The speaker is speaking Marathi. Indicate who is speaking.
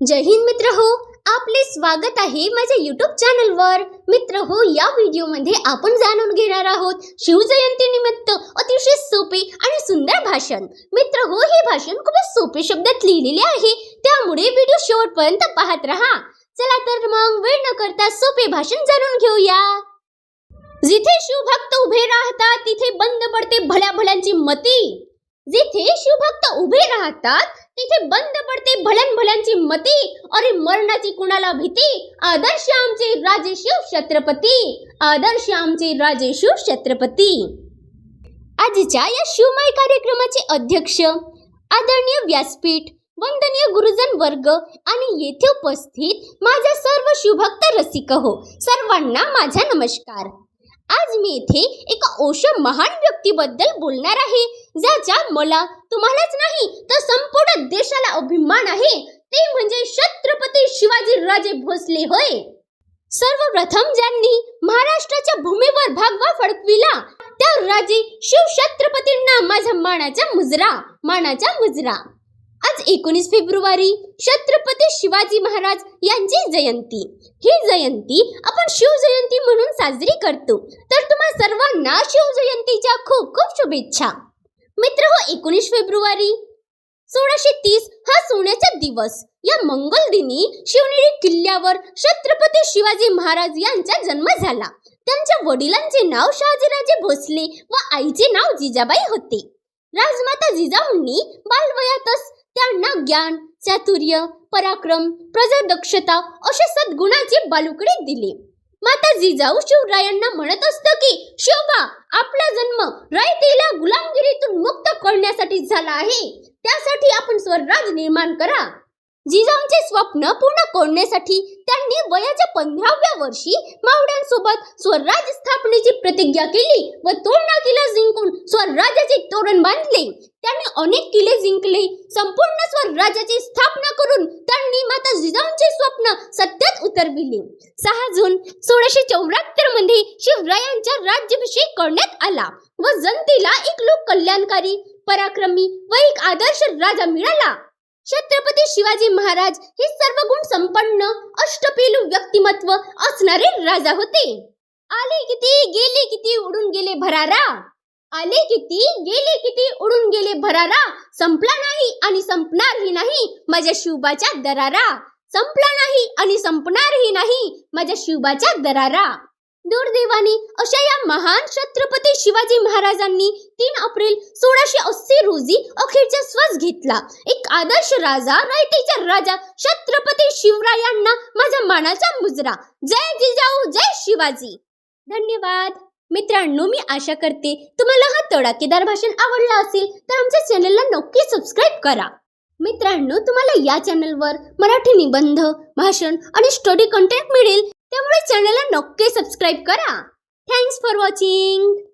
Speaker 1: जय हिंद मित्र हो आपले स्वागत आहे माझ्या युट्यूब चॅनलवर मित्र हो या व्हिडिओमध्ये आपण जाणून घेणार आहोत शिवजयंती निमित्त अतिशय सोपे आणि सुंदर भाषण. मित्र हो हे भाषण खूपच सोपे शब्दात लिहिलेले आहे. त्यामुळे व्हिडिओ शेवटपर्यंत पाहत राहा. चला तर मग वेळ न करता सोपे भाषण जाणून घेऊया. जिथे शिवभक्त उभे राहतात तिथे बंद पडते भल्या भल्यांची मती. जिथे शिवभक्त उभे राहतात तिथे बंद पडते भल्यान भल्यांची मती. अरे मरणाची कुणाला भीती? आदर्श आमचे राजेशिव छत्रपती. आदर्श आमचे राजेशिव छत्रपती. आजच्या या शिवमय कार्यक्रमाचे अध्यक्ष आदरणीय व्यासपीठ वंदनीय गुरुजन वर्ग आणि येथे उपस्थित माझ्या सर्व शिवभक्त रसिक हो सर्वांना माझा नमस्कार. आज मी येथे एका ओश महान व्यक्तीबद्दल बोलणार आहे ज्याच्या मला तुम्हालाच नाही देशाला अभिमान आहे ते म्हणजे छत्रपती शिवाजी राजे भोसले होय. सर्वप्रथम ज्यांनी महाराष्ट्राच्या भूमीवर भागवा फडकविला त्या राजे शिव छत्रपतींना माझा मानाचा मुजरा मानाचा मुजरा. आज एकोणीस फेब्रुवारी छत्रपती शिवाजी महाराज यांची जयंती. ही जयंती आपण शिवजयंती म्हणून साजरी करतो. तर तुम्हा सर्वांना शिवजयंतीच्या खूप खूप शुभेच्छा. मित्र हो एकोणीस फेब्रुवारी सोळाशे तीस हा सोन्याचा दिवस. या मंगल दिनी शिवनेरी किल्ल्यावर छत्रपती शिवाजी महाराज यांचा जन्म झाला. त्यांच्या वडिलांचे नाव शहाजीराजे भोसले व आईचे नाव जिजाबाई होते. राजमाता जिजाऊंनी बालवयातच त्यांना ज्ञान चातुर्य पराक्रम प्रजादक्षता अशा सद्गुणाचे बालुकडे दिले. माता जिजाऊ शिवरायांना म्हणत असतं की शोभा आपला जन्म रयतेला गुलामगिरीतून मुक्त करण्यासाठी झाला आहे. त्यासाठी आपण स्वराज निर्माण करा. जिजाऊंचे स्वप्न पूर्ण करण्यासाठी त्यांनी वयाच्या पंधराव्या वर्षी मावड्यांसोबत स्वराज स्थापनेची प्रतिज्ञा केली व तोरणा किल्ला जिंकून स्वराज्याचे तोरण बांधले. त्यांनी अनेक किल्ले जिंकले. संपूर्ण स्वराज्याची स्थापना करून त्यांनी माता जिजाऊंचे स्वप्न सत्यात उतरविले. सहा जून सोळाशे चौऱ्याहत्तरमध्ये शिवरायांचा राज्याभिषेक करण्यात आला व जनतेला एक लोक कल्याणकारी पराक्रमी व एक आदर्श राजा मिळाला. छत्रपती शिवाजी महाराज हे सर्व गुण संपन्न अष्टपेलू व्यक्तिमत्व असणारे राजा होते. आले किती गेले किती उडून गेले भरारा. आले किती गेले किती उडून गेले भरारा. संपला नाही आणि संपणारही नाही माझ्या शिवबाच्या दरारा. संपला नाही आणि संपणारही नाही माझ्या शिवबाच्या दरारा. दुर्दैवाने अशा या महान छत्रपती शिवाजी महाराजांनी तीन एप्रिल सोळाशे अस्सी रोजी अखेरचा श्वास घेतला. एक आदर्श राजा रायतेचा राजा छत्रपती शिवरायांना माझा मानाचा मुजरा. जय जिजाऊ जय शिवाजी. धन्यवाद. मित्रांनो मी आशा करते तुम्हाला हा तडाकेदार भाषण आवडला असेल तर आमच्या चॅनलला नक्की सबस्क्राईब करा. मित्रांनो तुम्हाला या चॅनलवर मराठी निबंध भाषण आणि स्टडी कंटेंट मिळेल. त्यामुळे चॅनलला नक्की सबस्क्राईब करा. Thanks for watching